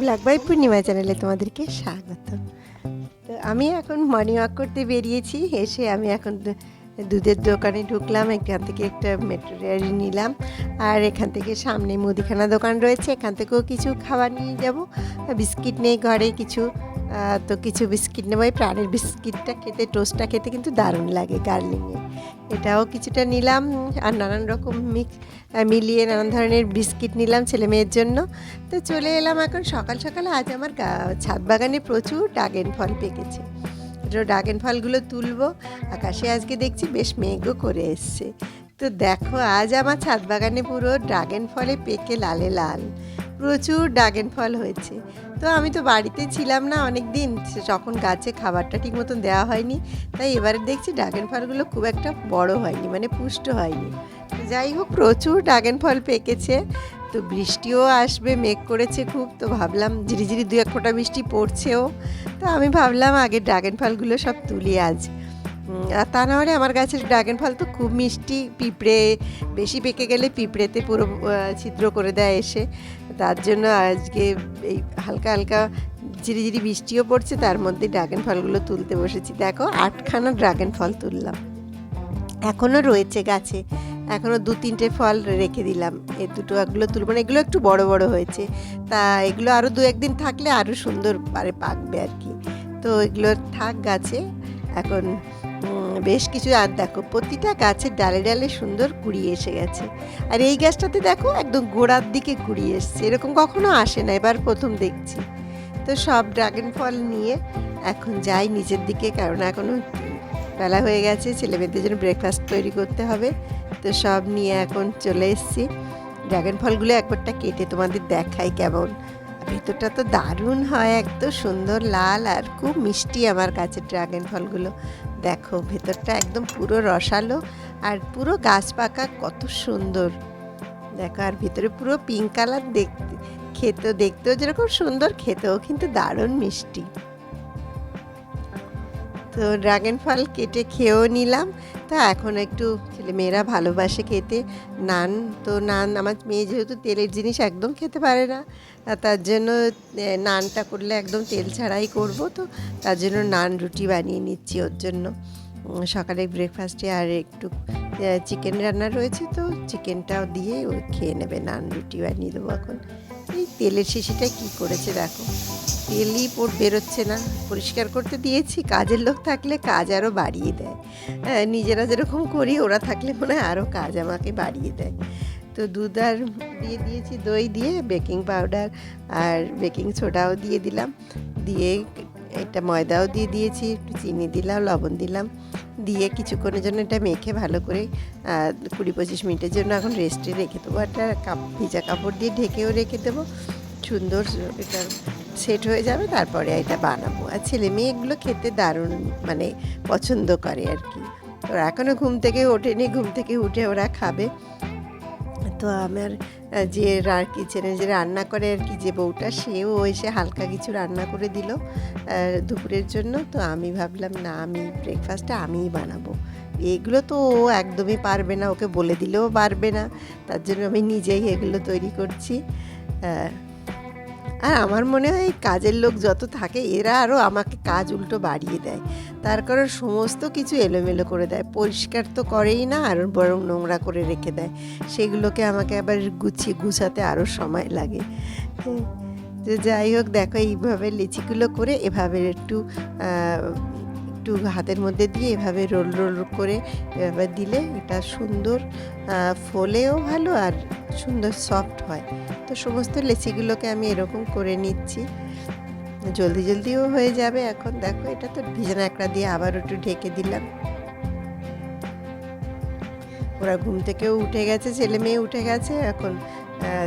Black by পূর্ণিমা চ্যানেলে তোমাদেরকে স্বাগত তো আমি এখন মর্নিং ওয়াক করতে বেরিয়েছি, এসে আমি এখন দুধের দোকানে ঢুকলাম, এখান থেকে একটা মেটেরিয়াল নিলাম, আর এখান থেকে সামনে মুদিখানা দোকান রয়েছে, এখান থেকেও কিছু খাবার নিয়ে যাব বিস্কিট নেই ঘরে কিছু তো কিছু বিস্কিট নেব। এই প্রাণের বিস্কিটটা খেতে, টোস্টটা খেতে কিন্তু দারুণ লাগে গার্লিংয়ে এটাও কিছুটা নিলাম আর নানান রকম মিক্স মিলিয়ে নানান ধরনের বিস্কিট নিলাম ছেলে মেয়ের জন্য। তো চলে এলাম এখন সকাল সকাল, আজ আমার ছাদ বাগানে প্রচুর ড্রাগন ফল পেকেছে। তো ড্রাগন ফলগুলো তুলবো, আকাশে আজকে দেখছি বেশ মেঘও করে এসছে। তো দেখো, আজ আমার ছাদ বাগানে পুরো ড্রাগন ফলে পেকে লালে লাল। প্রচুর ড্রাগন ফল হয়েছে। তো আমি তো বাড়িতে ছিলাম না অনেক দিন যখন গাছে খাবারটা ঠিক মতন দেওয়া হয়নি, তাই এবারে দেখছি ড্রাগন ফলগুলো খুব একটা বড় হয়নি মানে পুষ্ট হয়নি। যাই হোক, প্রচুর ড্রাগন ফল পেকেছে। তো বৃষ্টিও আসবে, মেঘ করেছে খুব, তো ভাবলাম ঝিরিঝিরি দু এক ফোঁটা বৃষ্টি পড়ছেও। তো আমি ভাবলাম আগে ড্রাগন ফলগুলো সব তুলি আজ। আর তা না হলে আমার গাছের ড্রাগন ফল তো খুব মিষ্টি, পিঁপড়ে, বেশি পেকে গেলে পিঁপড়েতে পুরো ছিদ্র করে দেয় এসে। তার জন্য আজকে এই হালকা হালকা ঝিরিঝিরি বৃষ্টিও পড়ছে, তার মধ্যে ড্রাগন ফলগুলো তুলতে বসেছি। দেখো, আটখানা ড্রাগন ফল তুললাম। এখনও রয়েছে গাছে। এখনও দু তিনটে ফল রেখে দিলাম। এ দুটো এগুলো তুলব না, এগুলো একটু বড় বড় হয়েছে। তা এগুলো আরও দু একদিন থাকলে আরও সুন্দর পারে পাকবে আর কি। তো এগুলো থাক গাছে। এখন বেশ কিছু আর দেখো, প্রতিটা গাছের ডালে ডালে সুন্দর কুড়ি এসে গেছে। আর এই গাছটাতে দেখো একদম গোড়ার দিকে কুড়ি এসছে, এরকম কখনো আসে না, এবার প্রথম দেখছি। তো সব ড্রাগন ফল নিয়ে এখন যাই নিচের দিকে, কারণ এখনও বেলা হয়ে গেছে ছেলে মেয়েদের জন্য ব্রেকফাস্ট তৈরি করতে হবে। তো সব নিয়ে এখন চলে এসেছি। ড্রাগন ফলগুলো একবারটা কেটে তোমাদের দেখাই কেমন। ভেতরটা তো দারুণ হয়, এত সুন্দর, লাল আর খুব মিষ্টি আমার কাছে ড্রাগন ফলগুলো। দেখো, ভেতরটা একদম পুরো রসালো আর পুরো গাছ পাকা, কত সুন্দর। দেখো, আর ভিতরে পুরো পিঙ্ক কালার দেখতে, খেতেও, দেখতেও যেরকম সুন্দর, খেতেও কিন্তু দারুণ মিষ্টি। তো ড্রাগন ফল কেটে খেয়েও নিলাম। তা এখন একটু ছেলে মেয়েরা ভালোবাসে খেতে। নান, তো নান, আমার মেয়ে যেহেতু তেলের জিনিস একদম খেতে পারে না তার জন্য নানটা করলে একদম তেল ছাড়াই করব, তো তার জন্য নান রুটি বানিয়ে নিচ্ছি ওর জন্য। সকালে ব্রেকফাস্টে আর একটু চিকেন রান্না রয়েছে, তো চিকেনটাও দিয়ে ও খেয়ে নেবে, নান রুটি বানিয়ে দেবো এখন। এই তেলের শিশিটা কি করেছে দেখো। তেলই পোট বেরোচ্ছে না। পরিষ্কার করতে দিয়েছি কাজের লোক থাকলে কাজ আরও বাড়িয়ে দেয়। হ্যাঁ, নিজেরা যেরকম করি ওরা থাকলে মনে হয় আরও কাজ আমাকে বাড়িয়ে দেয়। তো দুধ আর দিয়ে দিয়েছি দই দিয়ে বেকিং পাউডার আর বেকিং সোডাও দিয়ে দিলাম। দিয়ে এটা ময়দাও দিয়ে দিয়েছি একটু চিনি দিলাম লবণ দিলাম। দিয়ে কিছুক্ষণের জন্য এটা মেখে ভালো করে কুড়ি পঁচিশ মিনিটের জন্য এখন রেস্টে রেখে দেবো। একটা কাপ ভিজা কাপড় দিয়ে ঢেকেও রেখে দেবো। সুন্দর এটা সেট হয়ে যাবে, তারপরে এটা বানাবো। আর ছেলে মেয়ে এগুলো খেতে দারুণ মানে পছন্দ করে আর কি। ওরা এখনও ঘুম থেকে ওঠেনি, ঘুম থেকে উঠে ওরা খাবে। তো আমার যে কিচেনে যে রান্না করে আর কি, যে বউটা, সেও এসে হালকা কিছু রান্না করে দিল দুপুরের জন্য। তো আমি ভাবলাম, না, আমি ব্রেকফাস্টটা আমিই বানাবো। এগুলো তো ও একদমই পারবে না, ওকে বলে দিলেও পারবে না। তার জন্য আমি নিজেই এগুলো তৈরি করছি। আর আমার মনে হয় কাজের লোক যত থাকে, এরা আরও আমাকে কাজ উল্টো বাড়িয়ে দেয়। তার কারণ সমস্ত কিছু এলোমেলো করে দেয়। পরিষ্কার তো করেই না, আর বরং নোংরা করে রেখে দেয়। সেগুলোকে আমাকে আবার গুছিয়ে, গুছাতে আরও সময় লাগে। যে যাই হোক, দেখো এইভাবে লিচিগুলো করে এভাবে একটু একটু হাতের মধ্যে দিয়ে এভাবে রোল রোল করে এভাবে দিলে এটা সুন্দর ফোলেও ভালো আর সুন্দর সফট হয়। তো সমস্ত লেচিগুলোকে আমি এরকম করে নিচ্ছি। জলদি জলদিও হয়ে যাবে এখন। দেখো, এটা তো ভিজানো একটা দিয়ে আবার একটু ঢেকে দিলাম। ওরা ঘুম থেকেও উঠে গেছে, ছেলে মেয়ে উঠে গেছে। এখন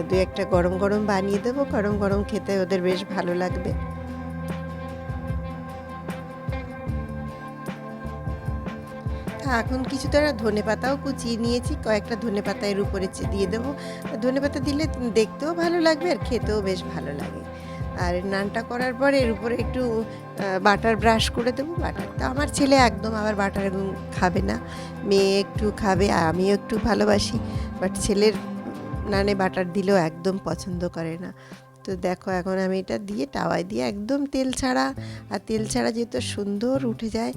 দু একটা গরম গরম বানিয়ে দেবো। গরম গরম খেতে ওদের বেশ ভালো লাগবে। এখন কিছু তারা ধনে পাতাও কুচিয়ে নিয়েছি। কয়েকটা ধনে পাতা এর উপরে দিয়ে দেবো। ধনে পাতা দিলে দেখতেও ভালো লাগবে আর খেতেও বেশ ভালো লাগে। আর নানটা করার পর এর উপরে একটু বাটার ব্রাশ করে দেবো। বাটার তো আমার ছেলে একদম আবার বাটার খাবে না। মেয়ে একটু খাবে আর আমিও একটু ভালোবাসি। বাট ছেলের নানে বাটার দিলেও একদম পছন্দ করে না। তো দেখো এখন আমি এটা দিয়ে টাওয়ায় দিয়ে একদম তেল ছাড়া, আর তেল ছাড়া যেহেতু সুন্দর উঠে যায়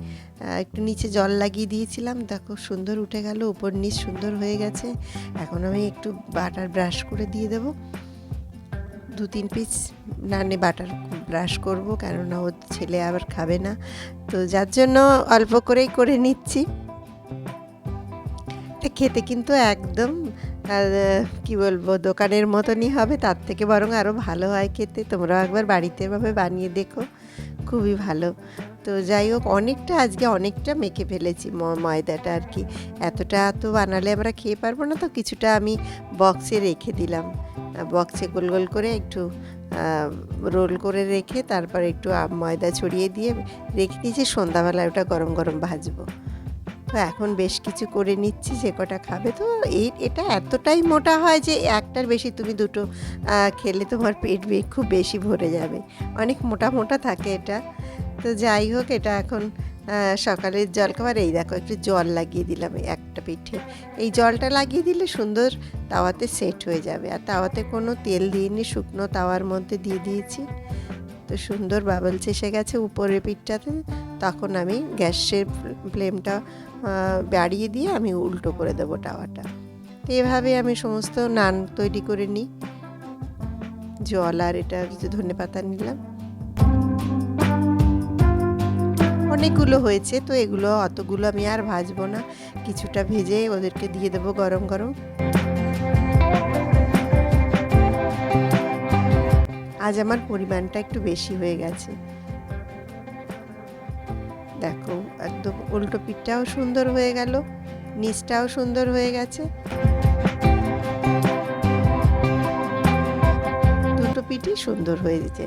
একটু নিচে জল লাগিয়ে দিয়েছিলাম, দেখো সুন্দর উঠে গেল, উপর নিচ সুন্দর হয়ে গেছে। এখন আমি একটু বাটার ব্রাশ করে দিয়ে দেবো। দু তিন পিস নানে বাটার ব্রাশ করব, কেননা ও ছেলে আবার খাবে না। তো যার জন্য অল্প করেই করে নিচ্ছি। খেতে কিন্তু একদম কি বলব, দোকানের মতনই হবে, তার থেকে বরং আরও ভালো হয় খেতে। তোমরাও একবার বাড়িতে এভাবে বানিয়ে দেখো, খুবই ভালো। তো যাই হোক, অনেকটা আজকে অনেকটা মেখে ফেলেছি ময়দাটা আর কি। এতটা তো বানালে আমরা খেয়ে পারব না, তো কিছুটা আমি বক্সে রেখে দিলাম। বক্সে গোল গোল করে একটু রোল করে রেখে তারপর একটু ময়দা ছড়িয়ে দিয়ে রেখে দিয়েছি, সন্ধ্যাবেলায় ওটা গরম গরম ভাজবো। তো এখন বেশ কিছু করে নিচ্ছি, যে কটা খাবে। তো এই, এটা এতটাই মোটা হয় যে একটার বেশি তুমি দুটো খেলে তোমার পেট খুব বেশি ভরে যাবে। অনেক মোটা মোটা থাকে এটা। তো যাই হোক, এটা এখন সকালের জলখাবার। এই দেখো, একটু জল লাগিয়ে দিলাম একটা পিঠে। এই জলটা লাগিয়ে দিলে সুন্দর তাওয়াতে সেট হয়ে যাবে। আর তাওয়াতে কোনো তেল দিইনি, শুকনো তাওয়ার মধ্যে দিয়ে দিয়েছি। তো সুন্দর বাবলস এসে গেছে উপরের পিঠটাতে। তখন আমি গ্যাসের ফ্লেমটা বাড়িয়ে দিয়ে আমি উল্টো করে দেবো টাওয়াটা তো এভাবে আমি সমস্ত নান তৈরি করে নিই। জল আর এটা কিছু ধনে পাতা নিলাম। অনেকগুলো হয়েছে তো এগুলো, অতগুলো আমি আর ভাজবো না। কিছুটা ভেজে ওদেরকে দিয়ে দেবো গরম গরম। আজ আমার পরিমাণটা একটু বেশি হয়ে গেছে। দেখো, একদম উল্টো পিঠটাও সুন্দর হয়ে গেল, নিচটাও সুন্দর হয়ে গেছে। দুটো পিঠই সুন্দর হয়ে হয়েছে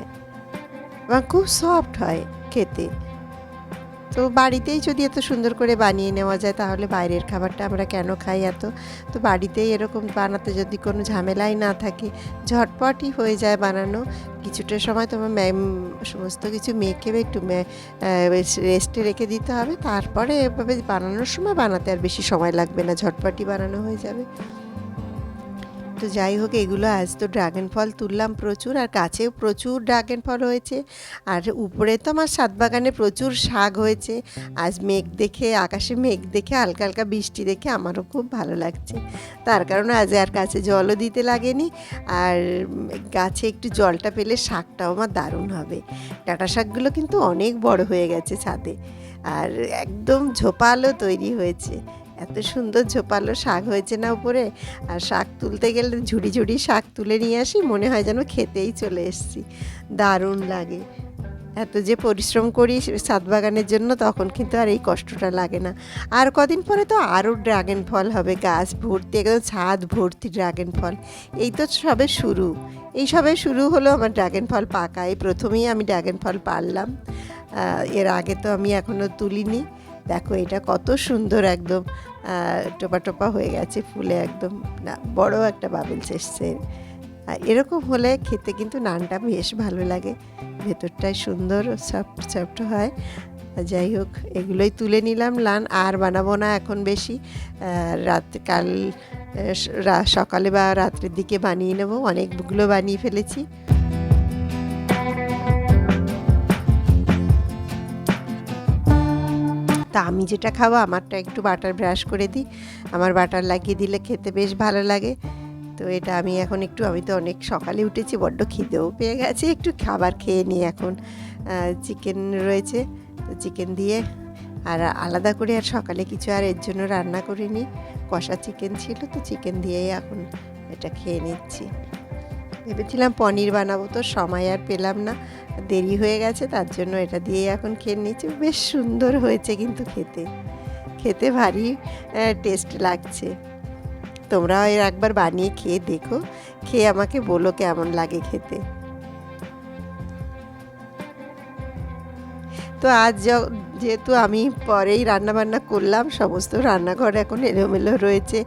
এবং খুব সফট হয় খেতে। তো বাড়িতেই যদি এত সুন্দর করে বানিয়ে নেওয়া যায়, তাহলে বাইরের খাবারটা আমরা কেন খাই এত? তো বাড়িতেই এরকম বানাতে যদি কোনো ঝামেলাই না থাকে, ঝটপটই হয়ে যায় বানানো। কিছুটা সময় তোমার ম্যাম সমস্ত কিছু মেখে একটু রেস্টে রেখে দিতে হবে। তারপরে এভাবে বানানোর সময় বানাতে আর বেশি সময় লাগবে না ঝটপটি বানানো হয়ে যাবে। তো যাই হোক, এগুলো আজ তো ড্রাগন ফল তুললাম প্রচুর, আর গাছেও প্রচুর ড্রাগন ফল হয়েছে, আর উপরে তো আমার সাত বাগানে প্রচুর শাক হয়েছে। আজ মেঘ দেখে, আকাশে মেঘ দেখে, হালকা হালকা বৃষ্টি দেখে আমারও খুব ভালো লাগছে। তার কারণে আজ আর গাছে জলও দিতে লাগেনি, আর গাছে একটু জলটা পেলে শাকটাও আমার দারুণ হবে। ডাঁটা শাকগুলো কিন্তু অনেক বড় হয়ে গেছে ছাদে, আর একদম ঝোপালো তৈরি হয়েছে। এত সুন্দর ঝোপালো শাক হয়েছে না উপরে? আর শাক তুলতে গেলে ঝুড়ি ঝুড়ি শাক তুলে নিয়ে আসি, মনে হয় যেন খেতেই চলে এসেছি। দারুণ লাগে। এত যে পরিশ্রম করি ছাদ বাগানের জন্য, তখন কিন্তু আর এই কষ্টটা লাগে না। আর কদিন পরে তো আরও ড্রাগন ফল হবে, গাছ ভর্তি, একদম ছাদ ভর্তি ড্রাগন ফল। এই তো সবে শুরু। এই সবে শুরু হলো আমার ড্রাগন ফল পাকা। এই প্রথমেই আমি ড্রাগন ফল পারলাম এর আগে তো আমি এখনও তুলিনি। দেখো এটা কত সুন্দর একদম টোপা টোপা হয়ে গেছে ফুলে একদম, না, বড় একটা বাবেলস এসছে। এরকম হলে খেতে কিন্তু নানটা বেশ ভালো লাগে। ভেতরটায় সুন্দর সফট সফট হয়। যাই হোক, এগুলোই তুলে নিলাম লান আর বানাবো না এখন বেশি। রাত, কাল সকালে বা রাত্রের দিকে বানিয়ে নেব। অনেকগুলো বানিয়ে ফেলেছি। তা আমি যেটা খাব, আমারটা একটু বাটার ব্রাশ করে দিই। আমার বাটার লাগিয়ে দিলে খেতে বেশ ভালো লাগে। তো এটা আমি এখন একটু, আমি তো অনেক সকালে উঠেছি, বড্ড খিদেও পেয়ে গেছে। একটু খাবার খেয়ে নিই এখন। চিকেন রয়েছে, তো চিকেন দিয়ে আর আলাদা করে আর সকালে কিছু আর এর জন্য রান্না করিনি। কষা চিকেন ছিল, তো চিকেন দিয়েই এখন এটা খেয়ে নিচ্ছি। ভেবেছিলাম পনির বানাবো, তো সময় আর পেলাম না। দেরি হয়ে গেছে, তার জন্য এটা দিয়েই এখন খেয়ে নিচ্ছি বেশ সুন্দর হয়েছে কিন্তু খেতে। খেতে ভারী টেস্ট লাগছে। তোমরা এর একবার বানিয়ে খেয়ে দেখো। খেয়ে আমাকে বলো কেমন লাগে খেতে। তো আজ যেহেতু আমি পরেই রান্না বান্না করলাম, সমস্ত রান্নাঘর এখন এলোমেলো রয়েছে।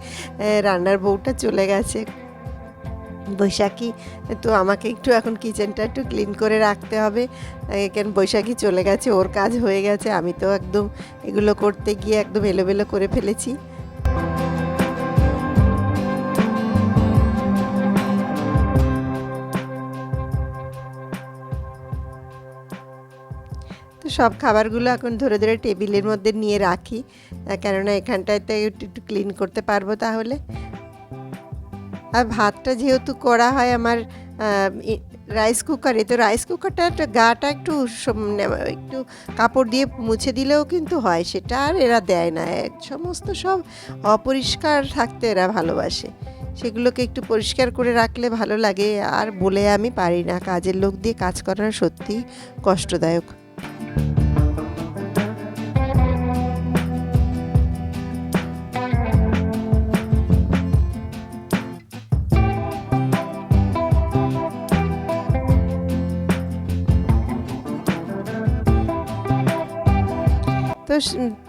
রান্নার বউটা চলে গেছে। বৈশাখী, তো আমাকে একটু এখন কিচেনটা একটু ক্লিন করে রাখতে হবে। কেন বৈশাখী চলে গেছে, ওর কাজ হয়ে গেছে, আমি তো একদম এগুলো করতে গিয়ে একদম এলোমেলো করে ফেলেছি। সব খাবারগুলো এখন ধরে ধরে টেবিলের মধ্যে নিয়ে রাখি। কেননা এখানটাতে একটু ক্লিন করতে পারব তাহলে। আর ভাতটা যেহেতু করা হয় আমার রাইস কুকারে তো রাইস কুকারটা একটা গাটা একটু একটু কাপড় দিয়ে মুছে দিলেও কিন্তু হয়, সেটা আর এরা দেয় না। এক সমস্ত সব অপরিষ্কার থাকতে এরা ভালোবাসে। সেগুলোকে একটু পরিষ্কার করে রাখলে ভালো লাগে, আর বলে আমি পারি না। কাজের লোক দিয়ে কাজ করা সত্যিই কষ্টদায়ক।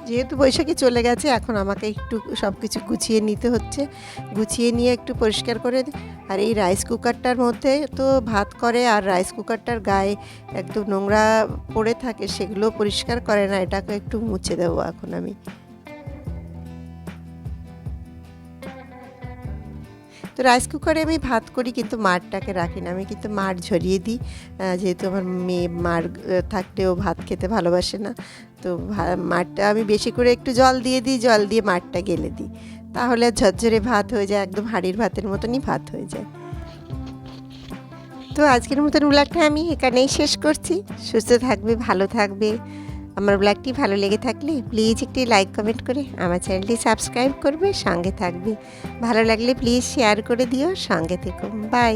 যেহেতু বৈশাখী চলে গেছে, এখন আমাকে একটু সব কিছু গুছিয়ে নিতে হচ্ছে। গুছিয়ে নিয়ে একটু পরিষ্কার করে আর এই রাইস কুকারটার মধ্যে তো ভাত করে, আর রাইস কুকারটার গায়ে একদম নোংরা পড়ে থাকে, সেগুলো পরিষ্কার করে না, এটাকে একটু মুছে দেবো এখন আমি। তো রাইস কুকারে আমি ভাত করি, কিন্তু মারটাকে রাখি না। আমি কিন্তু মার ঝরিয়ে দিই। যেহেতু আমার মেয়ে মার থাকলেও ভাত খেতে ভালোবাসে না। তো মারটা আমি বেশি করে একটু জল দিয়ে দিই, জল দিয়ে মাঠটা গেলে দিই। তাহলে ঝরঝরে ভাত হয়ে যায়, একদম হাঁড়ির ভাতের মতনই ভাত হয়ে যায়। তো আজকের মতন ব্লগটা আমি এখানেই শেষ করছি। সুস্থ থাকবে, ভালো থাকবে। আমার ব্লগটি ভালো লেগে থাকলে প্লিজ একটি লাইক, কমেন্ট করে আমার চ্যানেলটি সাবস্ক্রাইব করবে, সঙ্গে থাকবে। ভালো লাগলে প্লিজ শেয়ার করে দিও, সঙ্গে থেকো। বাই।